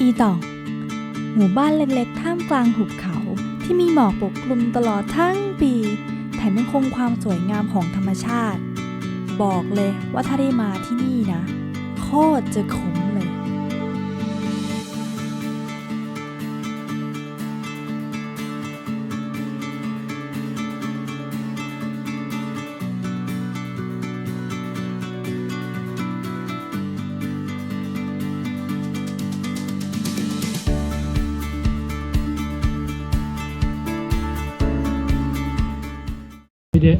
อีตอง หมู่บ้านเล็กๆ ท่ามกลางหุบเขาที่มีหมอกปกคลุมตลอดทั้งปี แถมยังคงความสวยงามของธรรมชาติ บอกเลยว่าถ้าได้มาที่นี่นะ โคตรจะคุ้ม พี่เดช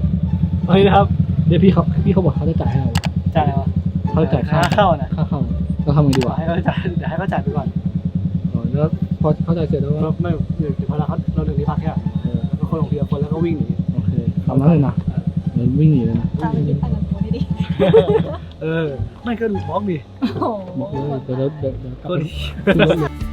เฮ้ยนะครับ เดี๋ยวพี่เขาพี่เขาบอกเขาจะจ่ายให้เราจ่ายอะไรวะเขาจะจ่ายค่าเข้านะค่าเข้าเราทำไงดีเดี๋ยววะให้เขาจ่ายเดี๋ยวให้เขาจ่ายไปก่อนอ๋อแล้วพอเขาจ่ายเสร็จแล้วเราก็ไม่เดี๋ยวพอเราเขาเราถึงที่พักแค่เออแล้วก็คนลงทีละคนแล้วก็วิ่งหนีโอเคทำนั้นเลยนะเดี๋ยววิ่งหนีเลยนะตามไปคิดตังค์กับตัวดิเออไม่ก็ดูบล็อกดิโอ้โหบอกเลยเดี๋ยวเดี๋ยวเดี๋ยว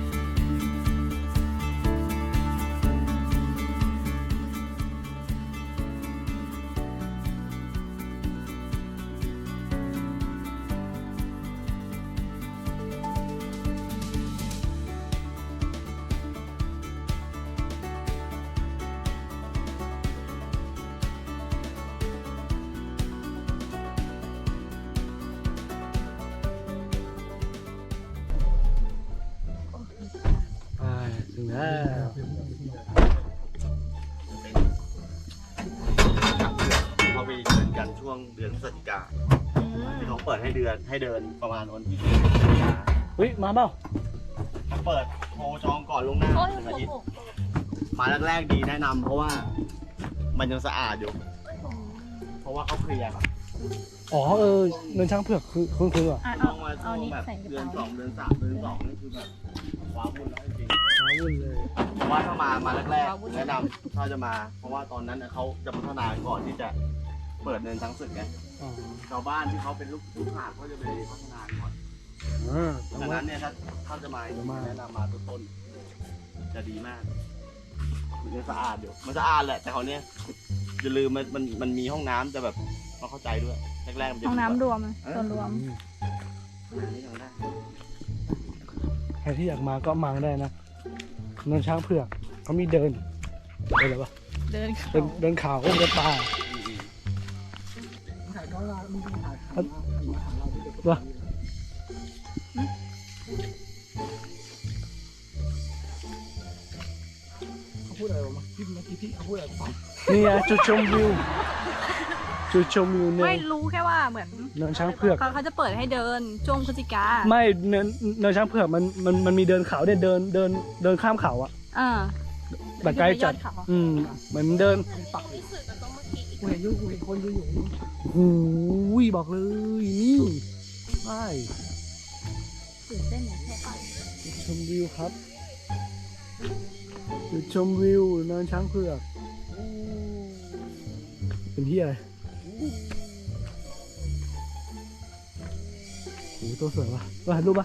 ถึงแล้วเขาไปเดินกันช่วงเดือนพฤศจิกาที่เขาเปิดให้เดือนให้เดินประมาณวันที่พฤศจิกาเฮ้ยมาเปล่าเขาเปิดโทรจองก่อนล่วงหน้าโอ้ยหนึ่งอาโอ้ทิตย์โหมาแรกๆดีแนะนำเพราะว่ามันยังสะอาดอยู่ เพราะว่าเขาเคลียร์ครับ อ๋อเออเนินช้างเผือกคือคือคืออะอะต้เอาองมาเอาช่วงนี้แบบใส่กระเดือนเป๋าสองเดือนสามเดือนสองนี่คือแบบว้าวุ่นแล้วจริงมาวุ่นเลยๆเพราะว่าถ้ามามาแรกๆแนะนำถ้าจะมา เพราะว่าตอนนั้นน่ะเขาจะพัฒนาก่อนที่จะเปิดเนินช้างศึกไงอ๋อชาวบ้านที่เขาเป็นลูกลูกหาบเขาจะไปพัฒนาก่อนอ่าดังนั้นเนี่ยถ้าถ้าจะมาแนะนำมาต้นต้นๆจะดีมากมันยังสะอาดอยู่มันสะอาดแหละแต่เขาวเนี้ยอย่าลืมมันมันมันมีห้องน้ำแต่แบบ ต้องเข้าใจด้วยแรกๆมันจะห้องน้ำรวมส่วนรวมน้ำนี่ยังได้ใครที่อยากมาก็มาได้นะเนินช้างเผือกเขามีเดินเดินอะไรวะเดินเดินเดินเขาเดินป่าวะเขาพูดอะไรวะพี่เมื่อกี้พี่เขาพูดอะไรฟังนี่ไงจุดชมวิว จุดชมวิวเนิไม่นรู้แค่ว่าเหมือนเนินช้างเผือก เขาเขาจะเปิดให้เดินช่วงพฤศจิกาไม่เนินเนินช้างเผือกมันมันมันมีเดินเขาเนี่ยเดินเดินเดินข้ามเขาอะอ่าแต่ไกลจัดยอเขาอืมเหมือนเดินกูเห็นอยู่กูเห็นคนยืนอยู่โอ้ยบอกเลยนี่ใช่ตื่นเต้นเนี่ยแค่ไปจุดชมวิวครับจุดชมวิวเนินช้างเผือกเป็นที่อะไร โอ้โหตัวสวยวะว่ารูป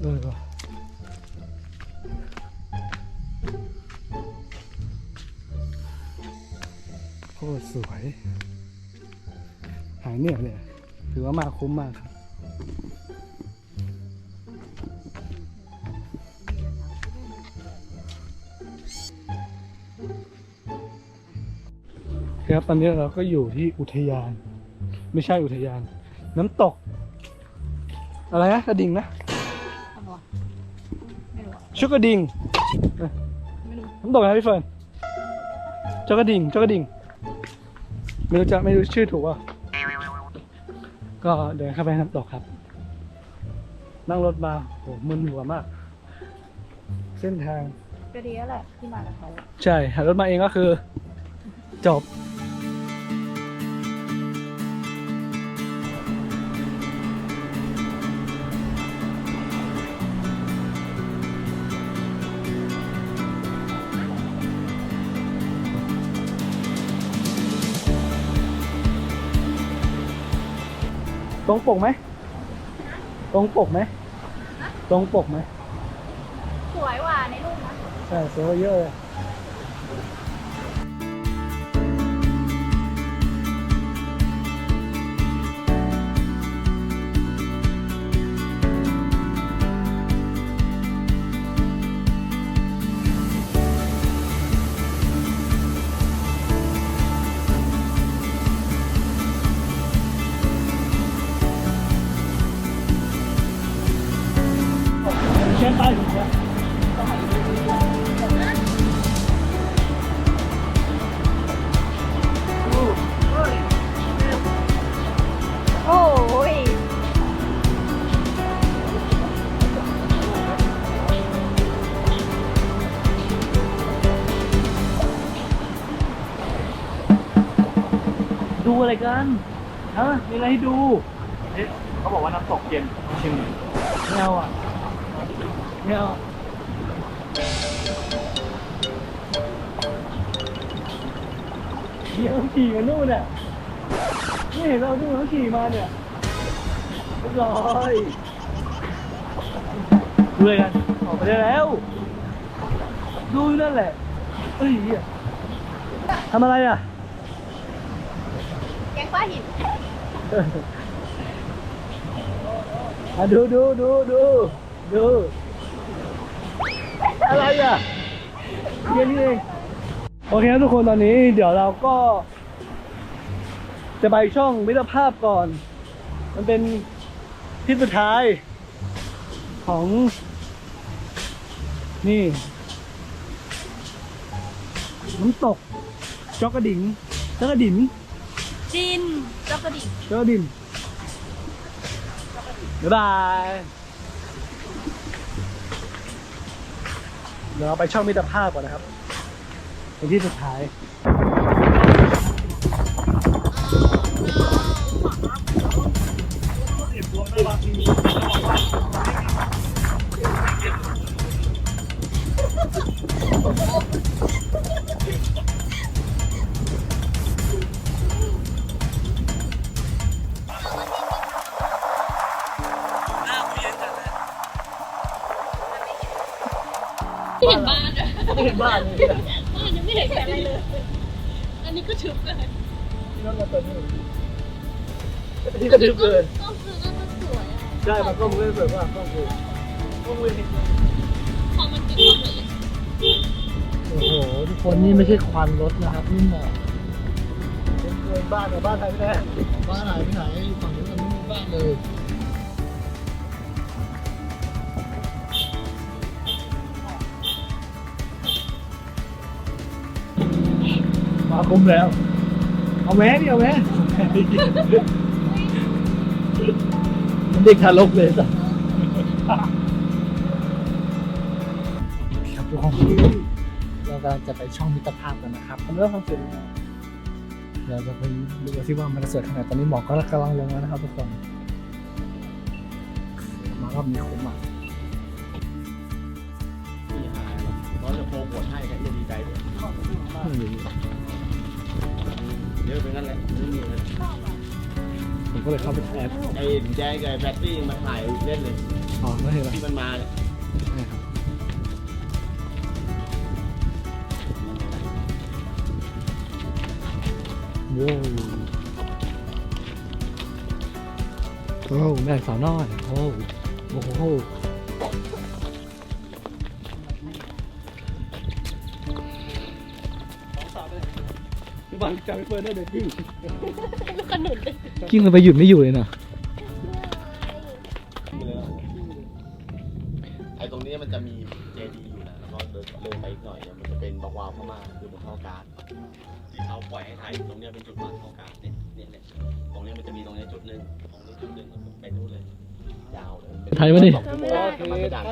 เออว่ะโคตรสวย หายเหนื่อยเลยถือว่ามาคุ้มมากครับครับตอนนี้เราก็อยู่ที่อุทยาน ไม่ใช่อุทยาน น้ำตก อะไรนะกระดิ่งนะ ชุกกระดิ่งไม่รู้น้ำตกนะพี่เฟิร์นเจ้ากระดิ่งเจ้ากระดิ่งไม่รู้จะไม่รู้ชื่อถูกป่ะก็เดินเข้าไปน้ำตกครับ นั่งรถมาโหมึนหัวมาก เส้นทางก็ดีแล้วแหละที่มากับเขาใช่หารถมาเองก็คือ จบ ตรงปกไหมตรงปกไหมตรงปกไหม สวยว่ะในรูปนะ ใช่สวยกว่าเยอะเลย อะไรกันฮะมีอะไรให้ดูเอ๊ะเขาบอกว่าน้ำตกเย็นชิมหน่อยไม่เอาอะไม่เอาเดี๋ยวขี่มานู่นน่ะไม่เห็นเราดูเขาขี่มาเนี่ยเรียบร้อยดูอะไรกันออกไปได้แล้ว ดูอยู่นั่นแหละเฮ้ยเหี้ยทำอะไรอะแกงปลาหินอะดูดูดูดูดูอะไรอะเย็นนี่เองโอเคครับทุกคนตอนนี้เดี๋ยวเราก็ จะไปช่องมิตรภาพก่อน มันเป็นที่สุดท้ายของ นี่น้ำตกจอกกระดิ่งจอกกระดิ่ง จินจอกระดิ่งจอกระดิ่งบ๊ายบายเดี๋ยวเราไปช่องมิตรภาพก่อนนะครับเป็นที่สุดท้าย บ้านเลยอะบ้านยังไม่เห็นอะไรเลย อันนี้ก็ทึบเลยที่นั่นมาเปิดนี่ที่กระดึบเกินก็คือก็มันสวยอะใช่มันก็มือเปิดว่ากล้องมือก้องมือพอมันนความละเอียดโอ้โหทุกคนนี่ไม่ใช่ควันรถนะครับนี่หมอกเป็นบ้านกับบ้านใครไม่แน่บ้านไหนไปไหนฝั่งนู้นมันไม่มีบ้านเลย มาคุมแล้ว เอาแม่ดิเอาแม่มันเด็กทารกเลยสัสครับทุกคนเรากำลังจะไปช่องมิตรภาพกันนะครับผมเริ่มทำเสร็จแล้วเราจะไปดูกันที่ว่ามันจะสวยขนาดไหนตอนนี้หมอกก็กำลังลงแล้วนะครับทุกคนมารอบนี้คุ้มอะมีหายเราจะโปรโมทให้ให้ดีใจด้วย เยอะเป็นงั้นแหละไม่มีเลยผมก็เลยเข้าไปแอบไอ้แจงกับไอ้แบตตี้มาถ่ายเล่นเลยอ๋อไม่เห็นแล้วที่มันมาเนี่ยใช่ครับว้าวโอ้แม่สาวน้อยโอ้โอ้โห งจำไม่เปิดได้เด็กกิ้งลูกขนุนเลยกิ้งมันไปหยุดไม่อยู่เลยนะไอ้ตรงนี้มันจะมีเจดีอยู่นะแล้วก็เดินเลยไปอีกหน่อยเนี่ยมันจะเป็นบางวาวพม่าคือบนท่อการที่เขาปล่อยให้ถ่ายตรงเนี้ยเป็นจุดวางท่อการเนี่ยเนี่ยเนี่ยตรงเนี้ยมันจะมีตรงเนี้ยจุดหนึ่งตรงนี้จุดหนึ่งแล้วก็ไปนู่นเลยยาวเลยเป็นถ่ายมาดิสองชั่วโมงมันไม่ดัน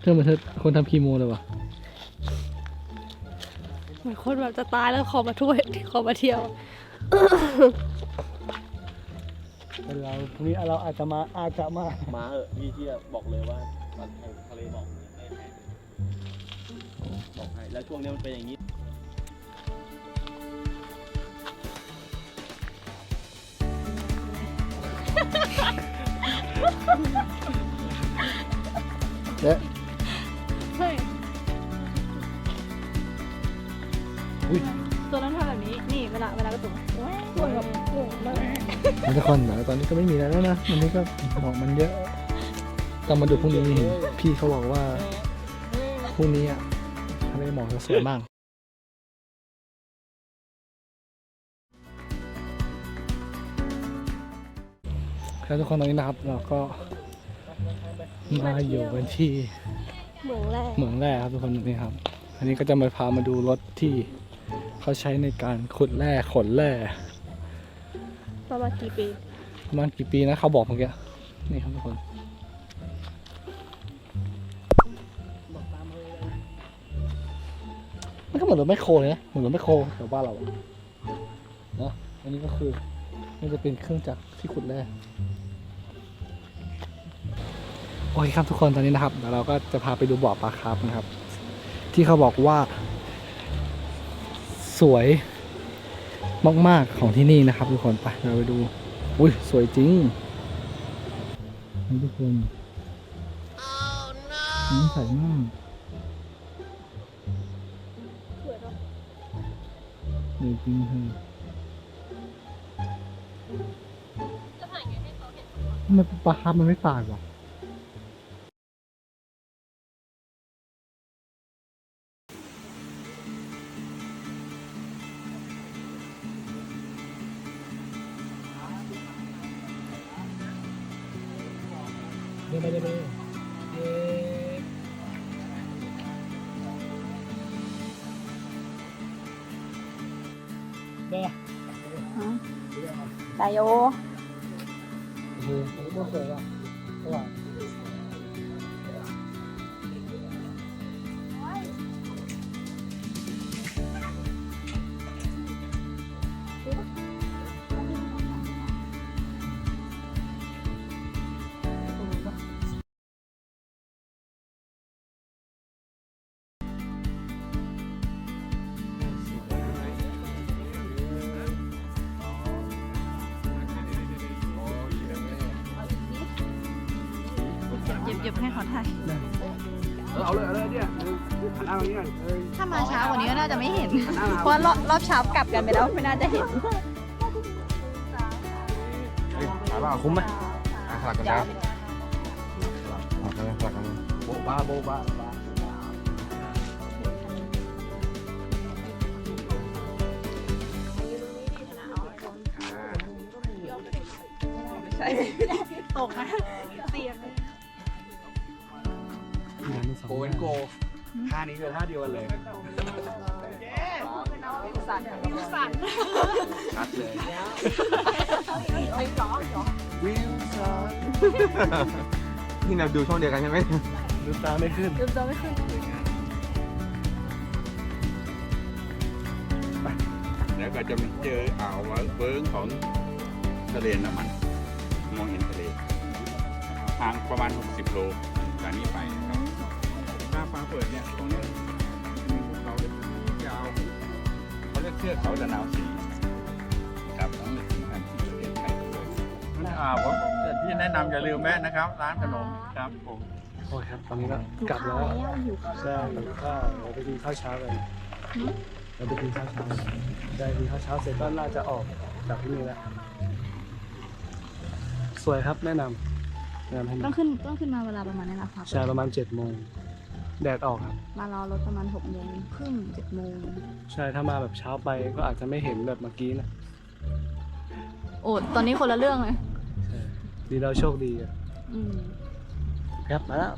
เธอเหมือนเธอคนทำคีโมเลยวะ เหมือนคนแบบจะตายแล้วขอมาถ้วยขอมาเที่ยวเราพรุ่งนี้เราอาจจะมาอาจจะมามาเออพี่ที่บอกเลยว่าทะเลบอกไม่แพ้บอกให้แล้วช่วงนี้มันเป็นอย่างนี้และ นี่เวลาเวลากระตุกแว้าวแบบโอ้โหเลยทุกคนเดี๋ยวตอนนี้ก็ไม่มีแล้วนะวันนี้ก็ดอกมันเยอะต้องมาดูพรุ่งนี้เห็นพี่เขาบอกว่าพรุ่งนี้อะทะเลหมอกจะสวยมากแล้วทุกคนตอนนี้นะครับเราก็มาอยู่กันที่เหมืองแรกเหมืองแร่ครับทุกคนนี่ครับ อันนี้ก็จะมาพามาดูรถที่ เขาใช้ในการขุดแร่ขนแร่ประมาณกี่ปีประมาณกี่ปีนะเขาบอกเมื่อกี้นี่ครับทุกคนมันก็เหมือนรถแมคโครเลยนะเหมือนรถแมคโครแถวบ้านเราอะเนอะอันนี้ก็คือมันจะเป็นเครื่องจักรที่ขุดแร่โอเคครับทุกคนตอนนี้นะครับเดี๋ยวเราก็จะพาไปดูบ่อปลาคาร์ฟนะครับ ที่เขาบอกว่า สวยมากๆของที่นี่นะครับทุกคนไปเราไปดู อุ้ยสวยจริงนี่ทุกคนนี่ใสมากสวยจริงเธอทำไมปลาคาร์ฟมันไม่ตายวะ เดินไปเดินไเย้เด้อไดโอโอ้โหมันก็สวยว่ะสว่างเย็บเย็บให้เขาถ่ายเอาเลยเอาเลยเนี่ยหันหน้าตรงนี้ก่อนเอ้ยถ้ามาช้ากว่านี้ก็น่าจะไม่เห็นเพราะว่ารอบรอบเช้ากลับกันไปแล้วไม่น่าจะเห็นถามว่าคุ้มไหมอะสลักกันนะสลักกันสลักกันโบ๊ะบ้าโบ๊ะบ้าบ้าตกนะเสียงงานมัน สองโกเวนโกท่านี้คือท่าเดียวกันเลยสั่นสั่นชัดเลยไม่ร้องเหรอวิวสันนี่เราดูช่องเดียวกันใช่ไหมดูตาไม่ขึ้นลืมจะไม่ขึ้นเดี๋ยวก็จะมีเจออ่าวเฟิงของทะเลน้ำมัน มองเห็นทะเล ทางประมาณ 60 โลจากนี้ไป เปิดเนี่ยตรงเนี้ยมีภูเขาเลยยาวเขาเรียกเทือกเขาตะนาวสีครับต้องนึกถึงทางที่ประเทศไทยด้วยอ่าผมที่แนะนำอย่าลืมแวะนะครับ ร้านขนมครับผมโอ้ยครับตอนนี้ก็กลับแล้วใช่กลับข้าวเราไปกินข้าวเช้ากันเราไปกินข้าวเช้าได้กินข้าวเช้าเสร็จก็น่าจะออกจากที่นี่แล้วสวยครับแนะนำแนะนำให้ต้อมางขึ้นต้องขึ้นมาเวลาประมาณนี้แหละครับ ใช่ประมาณเจ็ดโมง แดดออกครับ มารอรถประมาณหกโมงครึ่งเจ็ดโมงใช่ถ้ามาแบบเช้าไปก็อาจจะไม่เห็นแบบเมื่อกี้นะโอ้ตอนนี้คนละเรื่องเลยใช่ดีเราโชคดีอะอืมครับมาแล้ว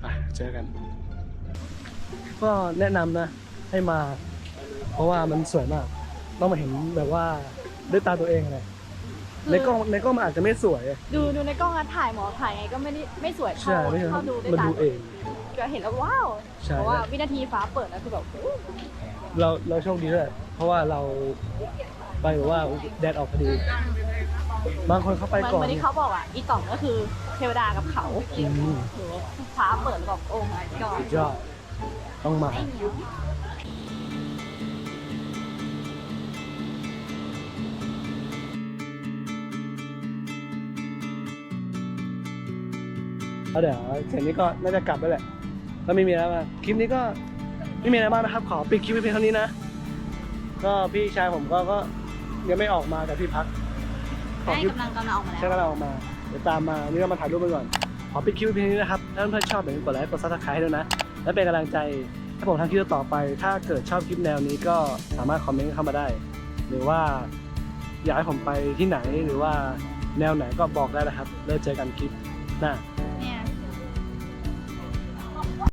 ไปเจอกัน ก็แนะนำนะ ให้มา เพราะว่ามันสวยมาก ต้องมาเห็นแบบว่าด้วยตาตัวเองเลยในกล้องในกล้องมันอาจจะไม่สวยดูดูในกล้องอะถ่ายหมอถ่ายไงก็ไม่ได้ไม่สวยใช่เท่าไม่ใช่เท่าดูด้วยมันตาดูเอง ก็เห็นแล้วว้าวใช่ เพราะว่าวินาทีฟ้าเปิดแล้วคือแบบโอ้ เราเราโชคดีด้วยเพราะว่าเราไปแบบว่าแดดออกพอดี บางคนเขาไปเหมือนก่อน เหมือนที่เขาบอกอะ อีต่องก็คือเทวดากับเขาอืม หรือว่าฟ้าเปิดแล้วแบบโอ้ my god สุดยอดต้องมา แล้วเดี๋ยวเสร็จนี้ก็น่าจะกลับแล้วแหละก็ไม่มีแล้วมากคลิปนี้ก็ไม่มีอะไรมากนะครับ ขอปิดคลิปไว้เพียงเท่านี้นะ ก็พี่ชายผมก็ก็ยังไม่ออกมาจากที่พักขอใช่คลิปกำลังกำลังออกมาแล้วใช่ก็เราออกมา เดี๋ยวตามมานี่ก็มาถ่ายรูปไปก่อน ขอปิดคลิปไว้เพียงเท่านี้นะครับ ถ้าเพื่อนๆชอบอย่าลืมกดไลค์กดซับสไครต์ด้วยนะ และเป็นกำลังใจให้ผมทำคลิปต่อไป ถ้าเกิดชอบคลิปแนวนี้ก็สามารถคอมเมนต์เข้ามาได้ หรือว่าอยากให้ผมไปที่ไหนหรือว่าแนวไหนก็บอกได้นะครับ แล้วเจอกันคลิปหน้า